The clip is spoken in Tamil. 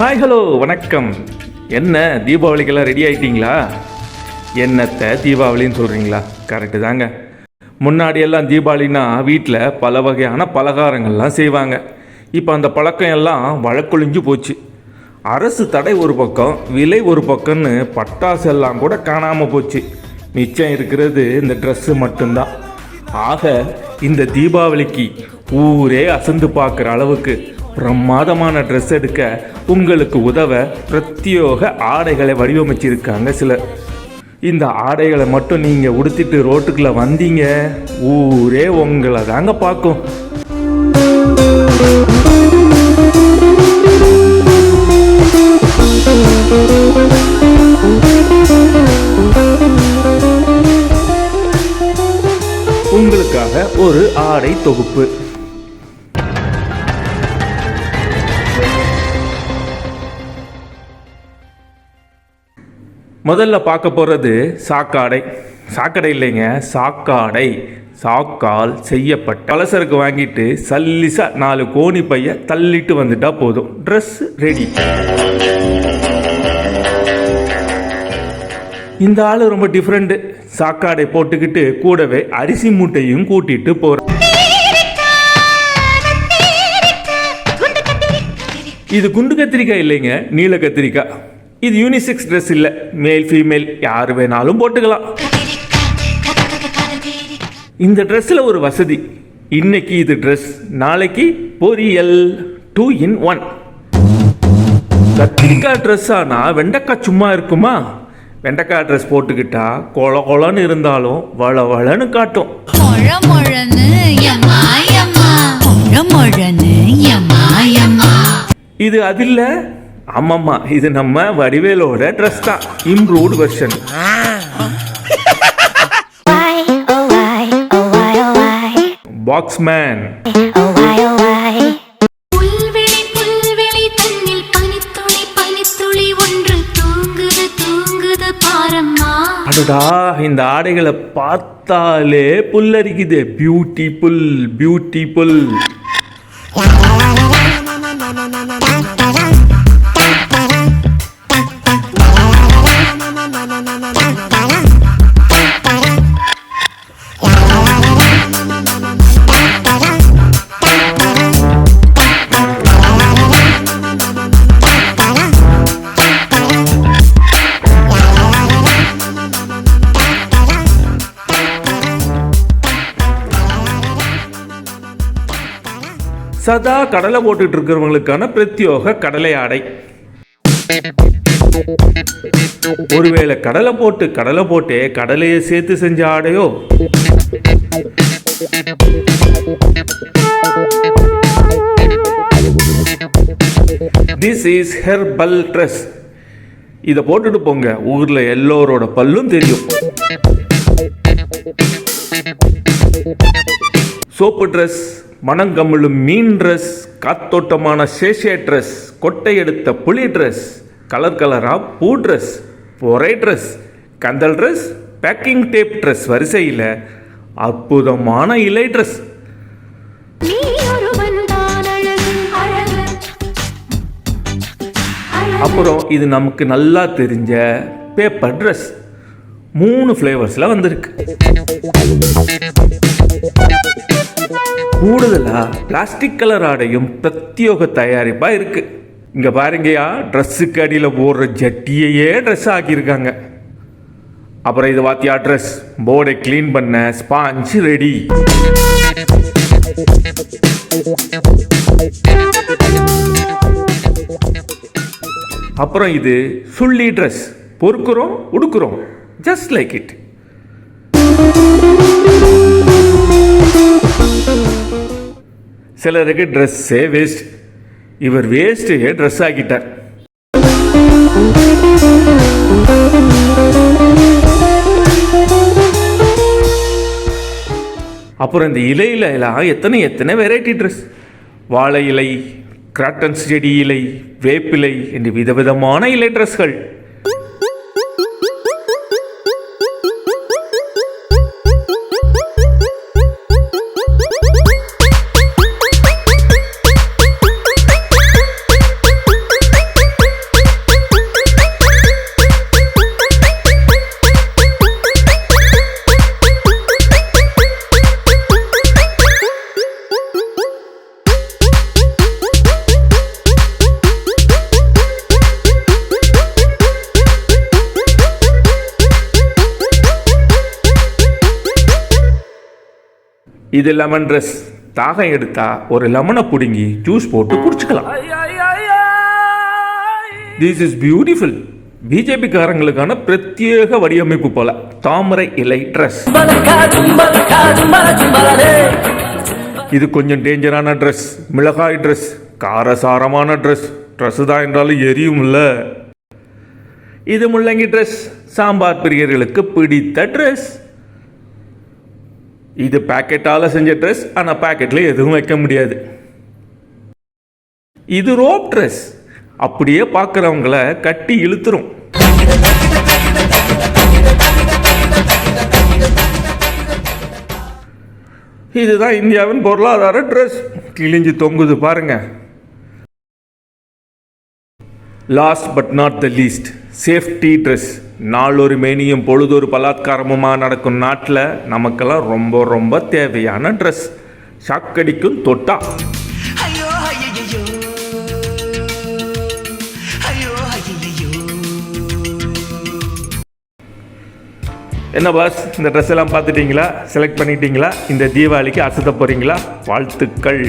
ஹாய் ஹலோ வணக்கம். என்ன தீபாவளிக்கெல்லாம் ரெடி ஆகிட்டீங்களா என்னத்தை தீபாவளின்னு சொல்கிறீங்களா கரெக்டு தாங்க. முன்னாடியெல்லாம் தீபாவளினா வீட்டில் பல வகையான பலகாரங்கள்லாம் செய்வாங்க. இப்போ அந்த பழக்கம் எல்லாம் வழக்கொழிஞ்சு போச்சு. அரசு தடை ஒரு பக்கம் விலை ஒரு பக்கம்னு பட்டாசு எல்லாம் கூட காணாமல் போச்சு. மிச்சம் இருக்கிறது இந்த ட்ரெஸ்ஸு மட்டும்தான். ஆக இந்த தீபாவளிக்கு ஊரே அசந்து பார்க்குற அளவுக்கு பிரமாதமான ட்ரெஸ் எடுக்க உங்களுக்கு உதவ பிரத்யோக ஆடைகளை வடிவமைச்சிருக்காங்க சிலர். இந்த ஆடைகளை மட்டும் நீங்கள் உடுத்திட்டு ரோட்டுக்குள்ளே வந்தீங்க ஊரே உங்களை தாங்க பார்க்கும். உங்களுக்காக ஒரு ஆடை தொகுப்பு. முதல்ல பார்க்க போகிறது சாக்காடை. சாக்கடை இல்லைங்க சாக்காடை. சாக்கால் செய்யப்பட்ட பலசருக்கு வாங்கிட்டு சல்லிசா நாலு கோணி பைய தள்ளிட்டு வந்துட்டா போதும். ட்ரெஸ் ரெடி இந்த ஆள் ரொம்ப டிஃப்ரெண்ட்டு சாக்காடை போட்டுக்கிட்டு கூடவே அரிசி மூட்டையும் கூட்டிட்டு போற இது குண்டு கத்திரிக்காய் இல்லைங்க நீல கத்திரிக்காய். இது யூனிசெக்ஸ் ட்ரெஸ் இல்லை. மேல் ஃபீமேல் யார் வேணாலும் போட்டுக்கலாம். இந்த ட்ரெஸ்ஸில் ஒரு வசதி. இன்னைக்கு இது ட்ரெஸ் நாளைக்கு பொரியல். டூ இன் ஒன் கத்திரிக்காய் ட்ரெஸ் ஆனால் வெண்டைக்காய் சும்மா இருக்குமா? வெண்டைக்காய் ட்ரெஸ் போட்டுக்கிட்டா கொல கொலன்னு இருந்தாலும் வள வளன்னு காட்டும். இது அதில்ல ஆமாம்மா இது நம்ம வடிவேலோட ட்ரெஸ் தான். Improved version box man why, why. புல்வெளி புல்வெளி தன்னில் பனித்துளி பனித்துளி ஒன்று தூங்குது தூங்குது பாரம்மா. அடடா இந்த ஆடைகளை பார்த்தாலே புல்லரிக்குது. பியூட்டி புல் சதா கடலை போட்டுட்டு இருக்கிறவங்களுக்கான பிரத்யோக கடலை ஆடை. ஒருவேளை கடலை போட்டு கடலை போட்டே கடலையை சேர்த்து செஞ்ச ஆடையோ? திஸ் இஸ் ஹெர்பல் ட்ரெஸ் இதை போட்டுட்டு போங்க. ஊரில் எல்லோரோட பல்லும் தெரியும். சோப்பு ட்ரெஸ் மணங்கமிழும் மீன் ட்ரெஸ் காத்தோட்டமான சேஷே ட்ரெஸ் கொட்டை எடுத்த புலி ட்ரெஸ் கலர் கலராக பூ ட்ரெஸ் பொறை ட்ரெஸ் கந்தல் ட்ரெஸ் பேக்கிங் டேப் ட்ரெஸ் வரிசையில் அற்புதமான இலை ட்ரெஸ். அப்புறம் இது நமக்கு நல்லா தெரிஞ்ச பேப்பர் ட்ரெஸ் மூணு ஃப்ளேவர்ஸில் வந்திருக்கு. கூடுதலாக பிளாஸ்டிக் கலர் ஆடையும் பிரத்யோக தயாரிப்பாக இருக்குது இங்கே பாருங்கயா ட்ரெஸ்ஸுக்கு அடியில் போடுற ஜட்டியையே ட்ரெஸ் ஆக்கியிருக்காங்க. அப்புறம் இது வாத்தியா ட்ரெஸ் போர்டை க்ளீன் பண்ண ஸ்பாஞ்ச் ரெடி அப்புறம் இது சுள்ளி ட்ரெஸ் பொறுக்குறோம் உடுக்குறோம். ஜஸ்ட் லைக் இட் சிலருக்கு ட்ரெஸ்ஸே வேஸ்ட் இவர் வேஸ்ட்டையே ட்ரெஸ் ஆக்கிட்டார். அப்புறம் இந்த இலையில எல்லாம் எத்தனை எத்தனை வெரைட்டி ட்ரெஸ் வாழை இலை கிராட்டன்ஸ் செடி இலை வேப்பிலை என்று விதவிதமான இலை ட்ரெஸ்கள் இது லெமன் ட்ரெஸ் தாகம் எடுத்தா ஒரு லெமனை பிடுங்கி ஜூஸ் போட்டு குடிச்சுக்கலாம். திஸ் இஸ் பியூட்டிஃபுல் பிஜேபி காரங்களுக்கான பிரத்யேக வடிவமைப்பு போல தாமரை இலை ட்ரெஸ் இது கொஞ்சம் டேஞ்சரான ட்ரெஸ் மிளகாய் ட்ரெஸ் காரசாரமான ட்ரெஸ் ட்ரெஸ் தான் என்றாலும் எரியும் இல்லை இது முள்ளங்கி ட்ரெஸ் சாம்பார் பிரியர்களுக்கு பிடித்த ட்ரெஸ் இது பாக்கெட்டால் செஞ்ச ட்ரெஸ் ஆனால் பாக்கெட்டில் எதுவும் வைக்க முடியாது. இது ரோப் ட்ரெஸ் அப்படியே பார்க்குறவங்கள கட்டி இழுத்துரும். இதுதான் இந்தியாவின் பொருளாதார ட்ரெஸ் கிழிஞ்சு தொங்குது பாருங்க. Last but not the least safety dress நாளொரு மேனியும் பொழுதொரு பலாத்காரமுமாக நடக்கும் நாட்டில் நமக்கெல்லாம் ரொம்ப ரொம்ப தேவையான ட்ரெஸ் ஷாக்கடிக்கும் தொட்டா. என்ன பாஸ் இந்த ட்ரெஸ் எல்லாம் பார்த்துட்டீங்களா? செலக்ட் பண்ணிட்டீங்களா? இந்த தீபாவளிக்கு அசத்த போகிறீங்களா வாழ்த்துக்கள்.